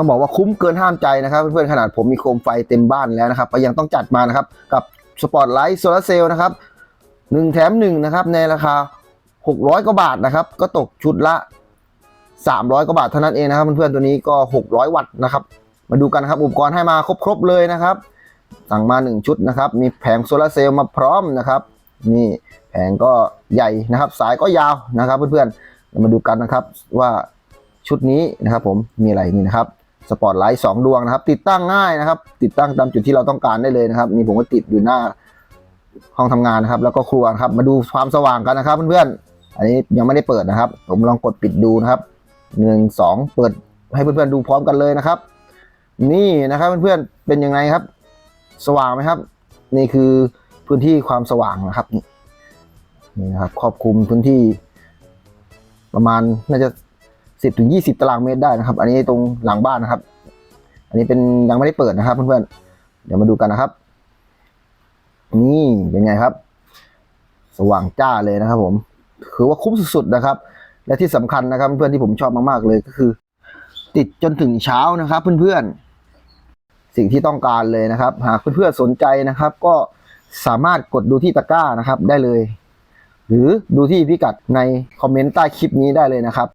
ต้องบอกว่าคุ้มเกินห้ามใจนะครับ เพื่อนๆขนาดผมมีโคมไฟเต็มบ้านแล้วนะครับก็ยังต้องจัดมานะครับกับสปอตไลท์โซลาเซลล์นะครับหนึ่งแถมหนึ่งนะครับในราคา 600 กว่าบาทนะครับ ก็ตกชุดละ 300 กว่าบาทเท่านั้นเองนะครับเพื่อนๆตัวนี้ก็ 600 วัตต์นะครับ มาดูกันครับอุปกรณ์ให้มาครบๆเลยนะครับ สั่งมา 1 ชุดนะครับ มีแผงโซลาเซลล์มาพร้อมนะครับ นี่แผงก็ใหญ่นะครับ สายก็ยาวนะครับเพื่อนๆมาดูกันนะครับว่าชุดนี้นะครับผมมีอะไรนี่นะครับ สปอตไลท์สองดวงนะครับ ติดตั้งง่ายนะครับ ติดตั้งตามจุดที่เราต้องการได้เลยนะครับนี่ผมก็ติดอยู่หน้าห้องทำงานนะครับ แล้วก็ครัวครับ มาดูความสว่างกันนะครับเพื่อนๆอันนี้ยังไม่ได้เปิดนะครับ ผมลองกดปิดดูนะครับหนึ่งสองเปิดให้เพื่อนๆดูพร้อมกันเลยนะครับ นี่นะครับเพื่อนๆเป็นยังไงครับ สว่างไหมครับ นี่คือพื้นที่ความสว่างนะครับนี่นะครับ ครอบคลุมพื้นที่ประมาณน่าจะ สิบถึงยี่สิบตารางเมตรได้นะครับ อันนี้ตรงหลังบ้านนะครับ อันนี้เป็นยังไม่ได้เปิดนะครับเพื่อนๆเดี๋ยวมาดูกันนะครับ นี่เป็นไงครับ สว่างจ้าเลยนะครับผมถือว่าคุ้มสุดๆนะครับ และที่สำคัญนะครับเพื่อนๆที่ผมชอบมากๆเลยก็คือ ติดจนถึงเช้านะครับ เพื่อนๆสิ่งที่ต้องการเลยนะครับ หากเพื่อนๆสนใจนะครับ ก็สามารถกดดูที่ตะกร้านะครับได้เลย หรือดูที่พิกัดในคอมเมนต์ใต้คลิปนี้ได้เลยนะครับ